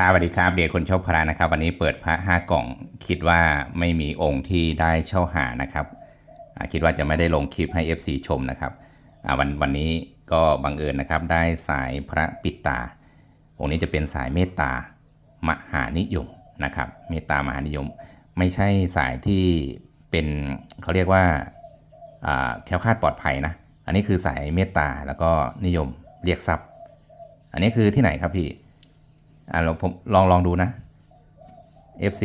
ครับสวัสดีครับเดียคนโชคพระนะครับ วันนี้เปิดพระห้ากล่องคิดว่าไม่มีองค์ที่ได้เช่าหานะครับคิดว่าจะไม่ได้ลงคลิปให้ FC ชมนะครับวันวันนี้ก็บังเอิญนะครับได้สายพระปิตา องค์นี้จะเป็นสายเมตตามหานิยมนะครับเมตตามหานิยม ไม่ใช่สายที่เป็นเขาเรียกว่าแคล้วคลาดปลอดภัยนะอันนี้คือสายเมตตาแล้วก็นิยมเรียกทรัพย์ อันนี้คือที่ไหนครับพี่ อ่าเราผมลองลองดูนะ FC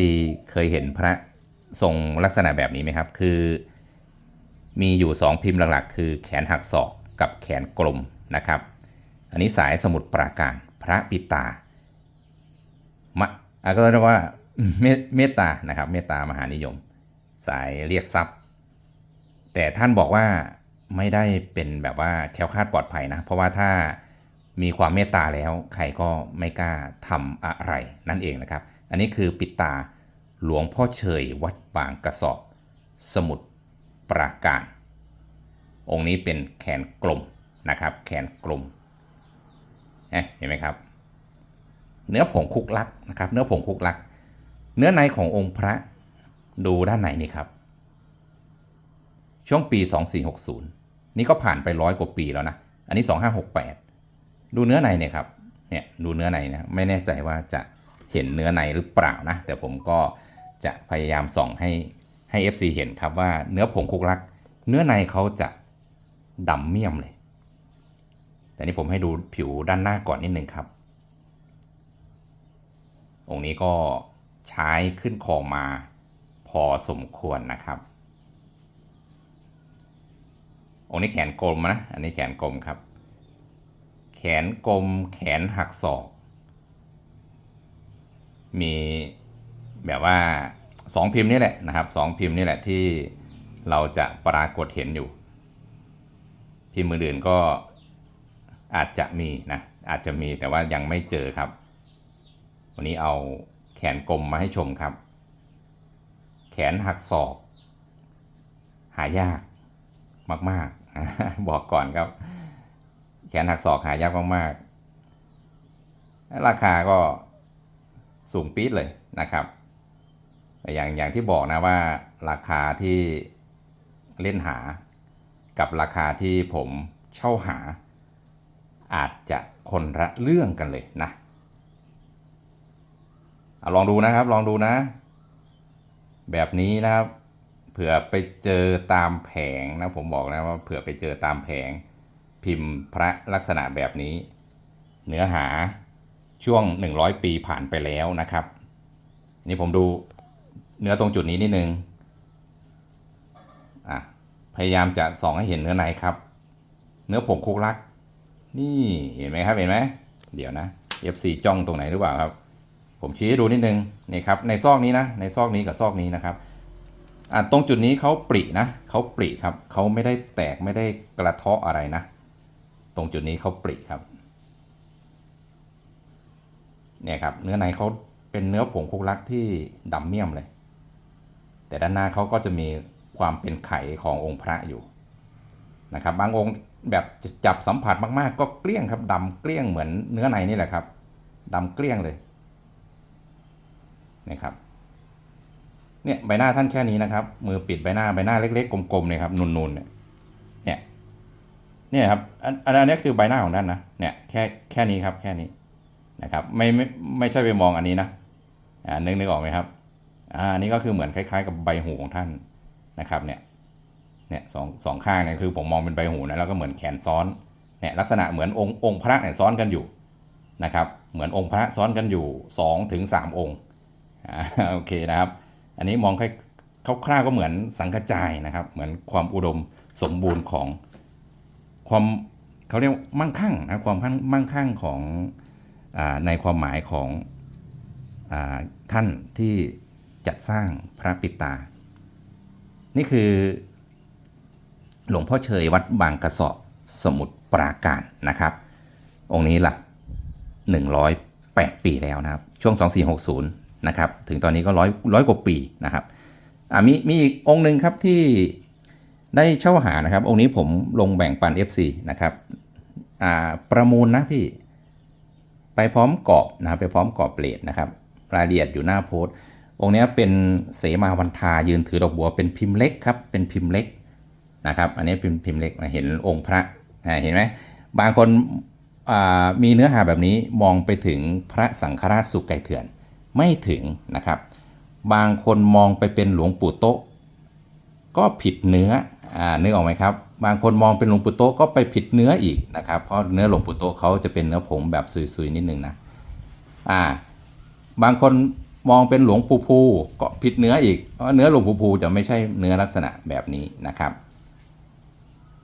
เคยเห็นพระทรงลักษณะแบบนี้ไหมครับ คือ มีอยู่ 2 พิมพ์หลักๆ คือแขนหักศอกกับแขนกลมนะครับ อันนี้สายสมุดปราการพระปิตามะอะก็เรียกว่าเมเมตตานะครับ เมตตามหานิยม สายเรียกทรัพย์ แต่ท่านบอกว่าไม่ได้เป็นแบบว่าแคล้วคลาดปลอดภัยนะ เพราะว่าถ้า มีความเมตตาแล้วใครก็ไม่กล้าทำอะไรนั่นเองนะครับ อันนี้คือปิดตาหลวงพ่อเฉยวัดบางกระสอบ สมุทรปราการ องค์นี้เป็นแขนกลมนะครับ แขนกลมเเห็นไหมครับ เนื้อผงคุกลักนะครับ เนื้อผงคุกลัก เนื้อในขององค์พระดูด้านในนี่ครับ ช่วงปี 2460 นี่ก็ผ่านไปร้อยกว่าปีแล้วนะ อันนี้ 2568 ดูเนื้อในเนี่ยครับเนี่ยดูเนื้อในนะไม่แน่ใจว่าจะเห็นเนื้อในหรือเปล่านะ แต่ผมก็จะพยายามส่องให้ให้ FC เห็นครับว่าเนื้อผงคุกลัก เนื้อในเขาจะดำเมี่ยมเลย แต่นี่ผมให้ดูผิวด้านหน้าก่อนนิดนึงครับ องค์นี้ก็ใช้ขึ้นคอมาพอสมควรนะครับ องค์นี้แขนกลมนะ อันนี้แขนกลมครับ แขนกลมแขนหักศอก มีแบบว่าสองพิมพ์นี่แหละนะครับสองพิมพ์นี่แหละที่เราจะปรากฏเห็นอยู่ พิมพ์มือื่นก็อาจจะมีนะอาจจะมีแต่ว่ายังไม่เจอครับ วันนี้เอาแขนกลมมาให้ชมครับ แขนหักศอก หายากมากๆ บอกก่อนครับ แขนหักศอกหายากมากๆ ราคาก็สูงปี๊ดเลยนะครับแต่อย่างอย่างที่บอกนะว่าราคาที่เล่นหา กับราคาที่ผมเช่าหา อาจจะคนละเรื่องกันเลยนะอลองดูนะครับลองดูนะ แบบนี้นะครับ เผื่อไปเจอตามแผงนะผมบอกนะว่าเผื่อไปเจอตามแผง พิมพ์พระลักษณะแบบนี้ เนื้อหาช่วง 100 ปีผ่านไปแล้วนะครับ นี่ผมดูเนื้อตรงจุดนี้นิดนึงอะพยายามจะส่องให้เห็นเนื้อในครับ เนื้อผงคุกลัก นี่เห็นไหมครับเห็นไหมเดี๋ยวนะ FC จ้องตรงไหนหรือเปล่าครับ ผมชี้ให้ดูนิดนึงนี่ครับในซอกนี้นะในซอกนี้กับซอกนี้นะครับอะตรงจุดนี้เขาปรินะเขาปริครับเขาไม่ได้แตกไม่ได้กระเทาะอะไรนะ ตรงจุดนี้เขาปริครับเนี่ยครับเนื้อในเขาเป็นเนื้อผงคุกลักที่ดำเมี่ยมเลย แต่ด้านหน้าเขาก็จะมีความเป็นไข่ขององค์พระอยู่นะครับบางองค์แบบจับสัมผัสมากๆ ก็เกลี้ยงครับดำเกลี้ยงเหมือนเนื้อในนี่แหละครับดำเกลี้ยงเลยนะครับเนี่ยใบหน้าท่านแค่นี้นะครับ มือปิดใบหน้าใบหน้าเล็กๆกลมๆเนี่ยครับนูนๆเนี่ย เนี่ยครับอันอันนี้คือใบหน้าของท่านนะเนี่ยแค่แค่นี้ครับแค่นี้นะครับไม่ไม่ไม่ใช่ไปมองอันนี้นะอ่านึกนึกออกไหมครับอ่าอันนี้ก็คือเหมือนคล้าย ๆ กับใบหูของท่านนะครับเนี่ยเนี่ยสองสองข้างเนี่ยคือผมมองเป็นใบหูนะแล้วก็เหมือนแขนซ้อนเนี่ยลักษณะเหมือนองค์องค์พระเนี่ยซ้อนกันอยู่นะครับเหมือนองค์พระซ้อนกันอยู่2ถึง3องค์โอเคนะครับ อันนี้มองคร่าวๆก็เหมือนสังกจายนะครับ เหมือนความอุดมสมบูรณ์ของ ความเขาเรียกมั่งคั่งนะความมั่งคั่งของอในความหมายของอท่านที่จัดสร้างพระปิตา นี่คือหลวงพ่อเชยวัดบางกระสอบสมุทรปราการนะครับ องค์นี้หลัก 108 ปีแล้วนะครับ ช่วง 2460 นะครับ ถึงตอนนี้ก็ร้อยร้อยกว่าปีนะครับมีมีอีกองค์หนึ่งครับที่ ได้เช่าหานะครับ องค์นี้ผมลงแบ่งปัน FC นะครับประมูลนะพี่ ไปพร้อมกรอบนะครับไปพร้อมกรอบเปลดนะครับ รายละเอียดอยู่หน้าโพสต์ องค์นี้เป็นเสมาวันทายืนถือดอกบัวเป็นพิมพ์เล็กครับ เป็นพิมพ์เล็กนะครับ อันนี้เป็นพิมพ์เล็กเห็นองค์พระเห็นไหมบางคนมีเนื้อหาแบบนี้มองไปถึงพระสังฆราชสุกไก่เถื่อนไม่ถึงนะครับ บางคนมองไปเป็นหลวงปู่โตะก็ผิดเนื้อ นึกออกไหมครับบางคนมองเป็นหลวงปู่โตก็ไปผิดเนื้ออีกนะครับ เพราะเนื้อหลวงปู่โตเขาจะเป็นเนื้อผงแบบซุยๆนิดนึงนะอ่าบางคนมองเป็นหลวงปู่ภูก็ผิดเนื้ออีกเพราะเนื้อหลวงปู่ภูจะไม่ใช่เนื้อลักษณะแบบนี้นะครับ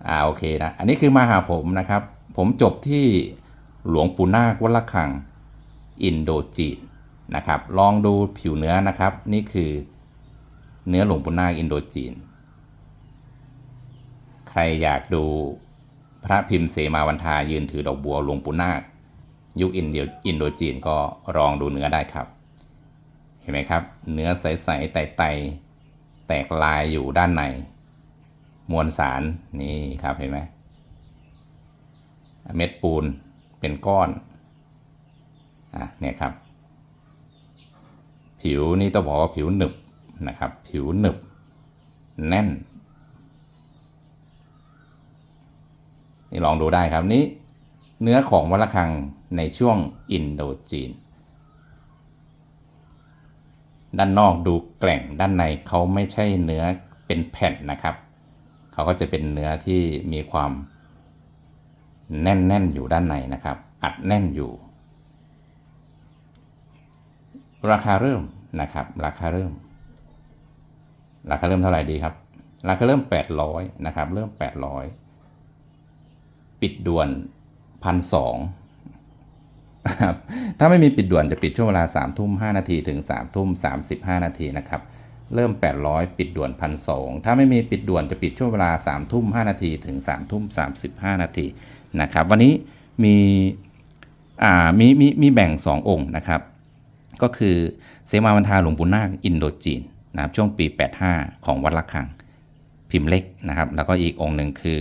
อ่าโอเคนะอันนี้คือมาหาผมนะครับ ผมจบที่หลวงปู่นาควัลคังอินโดจีนนะครับ ลองดูผิวเนื้อนะครับ นี่คือเนื้อหลวงปู่นาคอินโดจีน รอยากดูพระพิมพ์เสมาวันทายืนถือดอกบัวหลวงปู่นาค ยุคอินเดียอินโดจีนก็ลองดูเนื้อได้ครับ เห็นไหมครับ เนื้อใสๆไต่ๆแตกลายอยู่ด้านใน มวลสารนี่ครับเห็นไหมเม็ดปูนเป็นก้อนอะเนี่ยครับ ผิวนี่ต้องบอกว่าผิวหนึบนะครับ ผิวหนึบ แน่น นี่ลองดูได้ครับนี่เนื้อของวัดระฆังในช่วงอินโดจีน ด้านนอกดูแกล่งด้านในเขาไม่ใช่เนื้อเป็นแผ่นนะครับ เขาก็จะเป็นเนื้อที่มีความแน่นๆอยู่ด้านในนะครับ อัดแน่นอยู่ ราคาเริ่มนะครับ ราคาเริ่ม ราคาเริ่มเท่าไหร่ดีครับ ราคาเริ่ม 800นะครับ เริ่ม 800 ปิดด่วนพันสองถ้าไม่มีปิดด่วนจะปิดช่วงเวลา3ทุ่ม5นาทีถึง3ทุ่ม35นาทีนะครับ เริ่ม 800 ปิดด่วนพันสองถ้าไม่มีปิดด่วนจะปิดช่วงเวลา3ทุ่ม5นาทีถึง3ทุ่ม35นาทีนะครับ วันนี้มีอ่ามีมีมีแบ่ง 2 องค์นะครับ ก็คือเสมาวันทาหลวงปู่นาคอินโดจีนนะครับช่วงปี 85 ของวัดละคัง พิมพ์เล็กนะครับ แล้วก็อีกองค์หนึ่งคือ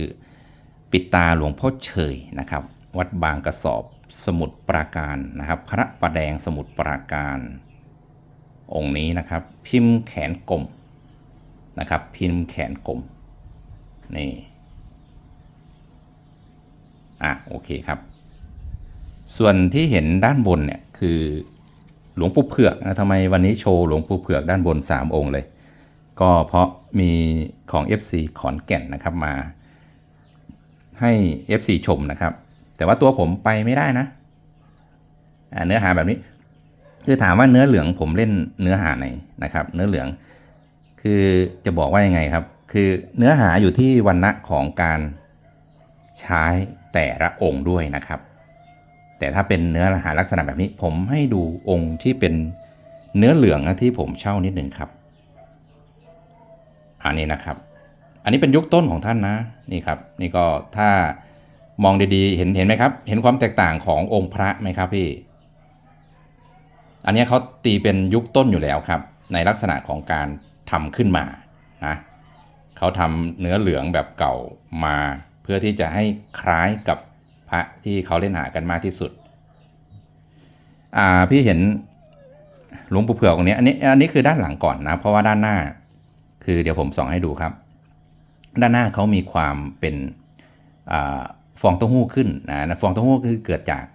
ปิดตาหลวงพ่อเฉยนะครับ วัดบางกระสอบสมุทรปราการนะครับ พระประแดงสมุทรปราการ องค์นี้นะครับ พิมพ์แขนกลมนะครับ พิมพ์แขนกลมนี่อะโอเคครับ ส่วนที่เห็นด้านบนเนี่ยคือหลวงปู่เผือกนะทำไมวันนี้โชว์หลวงปู่เผือกด้านบน 3 องค์เลย ก็เพราะมีของ FC ขอนแก่นนะครับมา ให้ FC ชมนะครับ แต่ว่าตัวผมไปไม่ได้นะเนื้อหาแบบนี้ คือถามว่าเนื้อเหลืองผมเล่นเนื้อหาไหนนะครับ เนื้อเหลือง คือจะบอกว่ายังไงครับ คือเนื้อหาอยู่ที่วันณะของการใช้แต่ละองค์ด้วยนะครับ แต่ถ้าเป็นเนื้อหาลักษณะแบบนี้ ผมให้ดูองค์ที่เป็นเนื้อเหลืองนะที่ผมเช่านิดหนึ่งครับ อันนี้นะครับ อันนี้เป็นยุคต้นของท่านนะนี่ครับ นี่ก็ถ้ามองดีๆ เห็นเห็นไหมครับ เห็นความแตกต่างขององค์พระไหมครับพี่ อันนี้เขาตีเป็นยุคต้นอยู่แล้วครับ ในลักษณะของการทำขึ้นมานะเขาทำเนื้อเหลืองแบบเก่ามาเพื่อที่จะให้คล้ายกับพระที่เขาเล่นหากันมากที่สุด อ่าพี่เห็นหลวงปู่เผือกตรงนี้อันนี้อันนี้คือด้านหลังก่อนนะ เพราะว่าด้านหน้า คือเดี๋ยวผมส่องให้ดูครับ ด้านหน้าเขามีความเป็นอฟองเต้าหู้ขึ้นนะฟองเต้าหู้คือเกิดจาก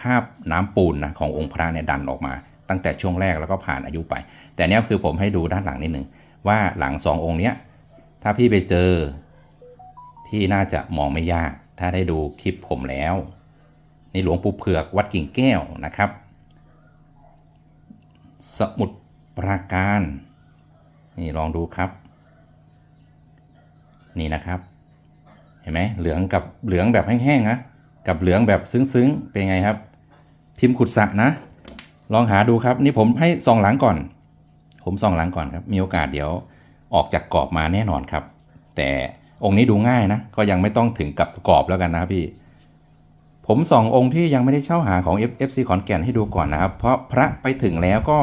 คาบน้ำปูนนะขององค์พระเนี่ยดันออกมา ตั้งแต่ช่วงแรกแล้วก็ผ่านอายุไป แต่เนี้ยคือผมให้ดูด้านหลังนิดหนึ่งว่าหลังสององค์เนี้ยถ้าพี่ไปเจอพี่น่าจะมองไม่ยาก ถ้าได้ดูคลิปผมแล้วในหลวงปู่เผือกวัดกิ่งแก้วนะครับ สมุดปราการ นี่ลองดูครับ นี่นะครับ เห็นไหมเหลืองกับเหลืองแบบแห้งๆนะกับเหลืองแบบซึ้งๆ เป็นไงครับ พิมพ์ขุดสะนะ ลองหาดูครับ นี่ผมให้ส่องหลังก่อน ผมส่องหลังก่อนครับ มีโอกาสเดี๋ยวออกจากกรอบมาแน่นอนครับ แต่องค์นี้ดูง่ายนะ ก็ยังไม่ต้องถึงกับกรอบแล้วกันนะครับพี่ ผมส่ององค์ที่ยังไม่ได้เช่าหาของ FC ขอนแก่นให้ดูก่อนนะครับ เพราะพระไปถึงแล้วก็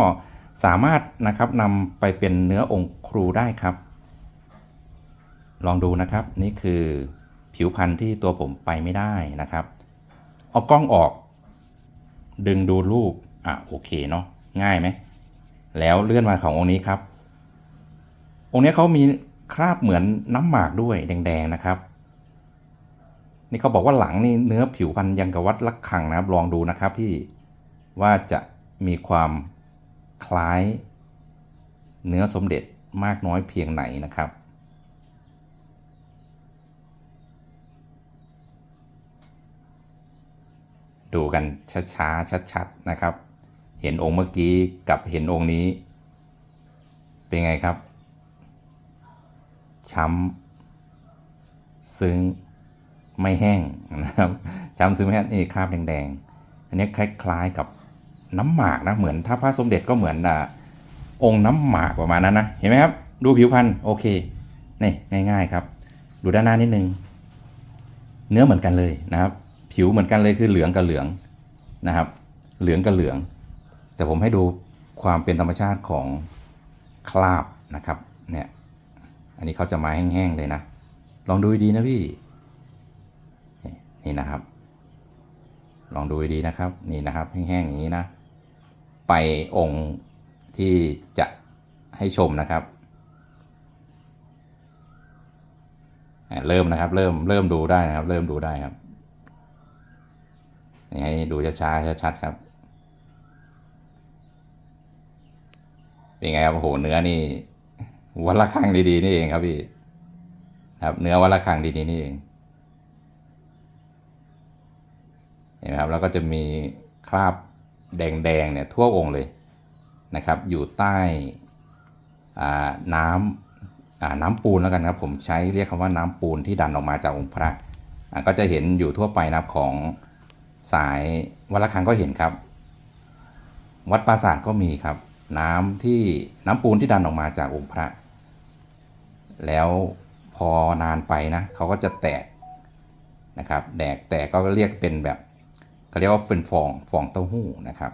สามารถนะครับนำไปเป็นเนื้อองค์ครูได้ครับ ลองดูนะครับ นี่คือผิวพันธุ์ที่ตัวผมไปไม่ได้นะครับ เอากล้องออก ดึงดูรูป อะโอเคเนาะง่ายไหม แล้วเลื่อนมาขององค์นี้ครับ องค์นี้เขามีคราบเหมือนน้ำหมากด้วยแดงๆนะครับ นี่เขาบอกว่าหลังนี่เนื้อผิวพันธุ์ยังกับวัดลักขังนะครับ ลองดูนะครับพี่ว่าจะมีความคล้ายเนื้อสมเด็จมากน้อยเพียงไหนนะครับ ดูกันช้าๆชัดๆนะครับ เห็นองค์เมื่อกี้กับเห็นองค์นี้ เป็นไงครับ ช้ำซึ้งไม่แห้งนะครับช้ำซึ้งไม่แห้งนี่คราบแดงๆ อันนี้คล้ายๆกับน้ำหมากนะเหมือนถ้าพระสมเด็จก็เหมือนอ่าองค์น้ำหมากประมาณนั้นนะเห็นไหมครับ ดูผิวพรรณโอเคนี่ง่าย ๆ ครับ ดูด้านหน้านิดนึง เนื้อเหมือนกันเลยนะครับ ผิวเหมือนกันเลยคือเหลืองกับเหลืองนะครับ เหลืองกับเหลือง แต่ผมให้ดูความเป็นธรรมชาติของคราบนะครับเนี่ยอันนี้เขาจะมาแห้งๆเลยนะ ลองดูดีนะพี่นี่นะครับ ลองดูดีนะครับนี่นะครับแห้งๆอย่างนี้นะ ไปองค์ที่จะให้ชมนะครับเริ่มนะครับ เริ่มเริ่มดูได้นะครับ เริ่มดูได้ครับ นี่ให้ดูช้าๆชัดๆครับ เป็นไงครับโอ้โหเนื้อนี่วันละครั้งดีๆนี่เองครับพี่ครับ เนื้อวันละครั้งดีๆนี่เองเห็นไหมครับแล้วก็จะมีคราบแดงๆเนี่ยทั่วองค์เลยนะครับ อยู่ใต้น้ำน้ำปูนแล้วกันครับ ผมใช้เรียกคำว่าน้ำปูนที่ดันออกมาจากองค์พระก็จะเห็นอยู่ทั่วไปนะครับของ สายวัดละคังก็เห็นครับ วัดปราสาทก็มีครับ น้ำที่น้ำปูนที่ดันออกมาจากองค์พระ แล้วพอนานไปนะเขาก็จะแตกนะครับแดกแตกก็เรียกเป็นแบบเขาเรียกว่าเป็นฟองฟองเต้าหู้นะครับ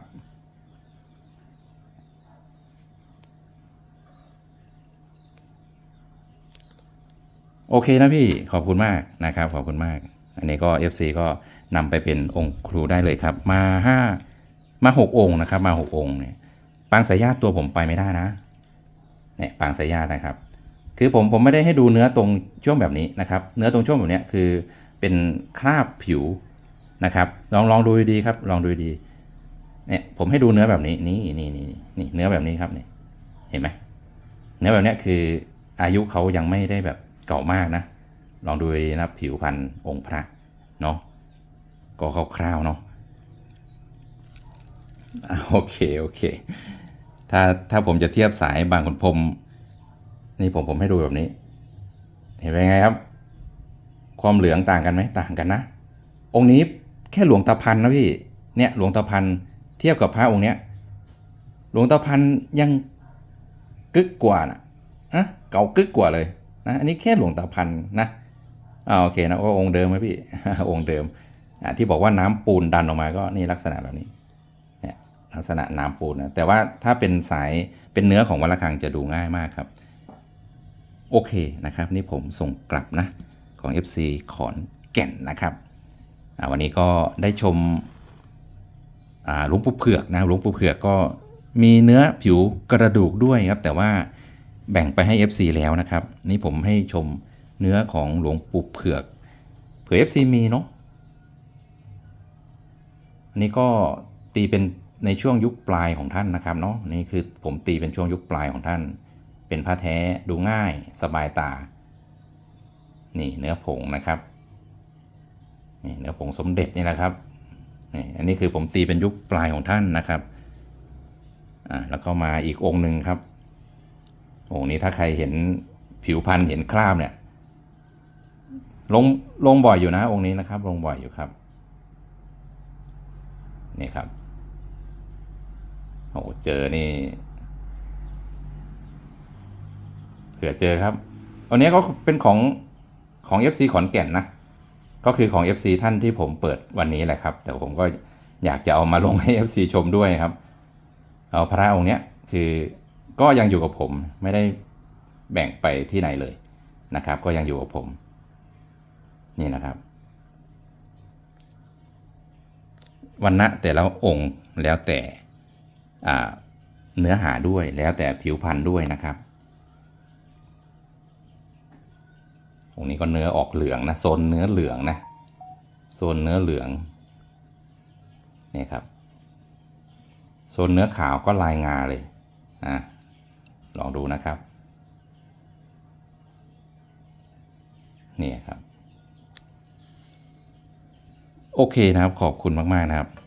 โอเคนะพี่ขอบคุณมากนะครับขอบคุณมาก อันนี้ก็ FC ก็ นำไปเป็นองค์ครูได้เลยครับมาห้ามาหกองค์นะครับมาหกองค์เนี่ยปางสายญาติตัวผมไปไม่ได้นะเนี่ยปางสายญาตินะครับ คือผมผมไม่ได้ให้ดูเนื้อตรงช่วงแบบนี้นะครับ เนื้อตรงช่วงแบบเนี้ยคือเป็นคราบผิวนะครับลองลองดูดีครับลองดูดีเนี่ยผมให้ดูเนื้อแบบนี้นี่นี่นี่นี่เนื้อแบบนี้ครับนี่เห็นไหมเนื้อแบบเนี้ยคืออายุเขายังไม่ได้แบบเก่ามากนะ ลองดูดีนะครับผิวพันธุ์องค์พระเนาะ ก็คร่าวๆเนาะโอเค โอเค ถ้าถ้าผมจะเทียบสายบางขุนพรมนี่ผมผมให้ดูแบบนี้ เห็นไหมไงครับ ความเหลืองต่างกันไหมต่างกันนะ องค์นี้แค่หลวงตาพันนะพี่ เนี่ยหลวงตาพันเทียบกับพระองค์เนี้ย หลวงตาพันยังกึกกว่านะอะเก่ากึกกว่าเลยนะ อันนี้แค่หลวงตาพันนะอ่าโอเคนะว่าองค์เดิมไหมพี่ องค์เดิม ที่บอกว่าน้ำปูนดันออกมาก็นี่ลักษณะแบบนี้เนี่ยลักษณะน้ำปูนนะแต่ว่าถ้าเป็นสายเป็นเนื้อของวัลคังจะดูง่ายมากครับ โอเคนะครับ นี่ผมส่งกลับนะของ FC ขอนแก่นนะครับวันนี้ก็ได้ชมหลวงปู่เผือกนะหลวงปู่เผือกก็มีเนื้อผิวกระดูกด้วยครับ แต่ว่าแบ่งไปให้ FC แล้วนะครับ นี่ผมให้ชมเนื้อของหลวงปู่เผือก เผื่อ FC มีเนาะ อันนี้ก็ตีเป็นในช่วงยุคปลายของท่านนะครับเนาะนี่คือผมตีเป็นช่วงยุคปลายของท่าน เป็นผ้าแท้ดูง่ายสบายตา นี่เนื้อผงนะครับนี่เนื้อผงสมเด็จนี่แหละครับนี่อันนี้คือผมตีเป็นยุคปลายของท่านนะครับอ่าแล้วก็มาอีกองค์หนึ่งครับ องค์นี้ถ้าใครเห็นผิวพันธุ์เห็นคราบเนี่ยลงลงบ่อยอยู่นะองค์นี้นะครับ ลงบ่อยอยู่ครับ นี่ครับโอ้เจอนี่เผื่อเจอครับอันนี้ก็เป็นของของ FC ขอนแก่นนะ ก็คือของ FC ท่านที่ผมเปิดวันนี้แหละครับ แต่ผมก็อยากจะเอามาลงให้ FC ชมด้วยครับ เอาพระองค์เนี้ยคือก็ยังอยู่กับผมไม่ได้แบ่งไปที่ไหนเลยนะครับ ก็ยังอยู่กับผม นี่นะครับ วันณะแต่ละองค์แล้วแต่เนื้อหาด้วยแล้วแต่ผิวพรรณด้วยนะครับองนี้ก็เนื้อออกเหลืองนะโซนเนื้อเหลืองนะโซนเนื้อเหลืองนี่ครับโซนเนื้อขาวก็ลายงาเลยอะลองดูนะครับนี่ครับ โอเคนะครับขอบคุณมากๆนะครับ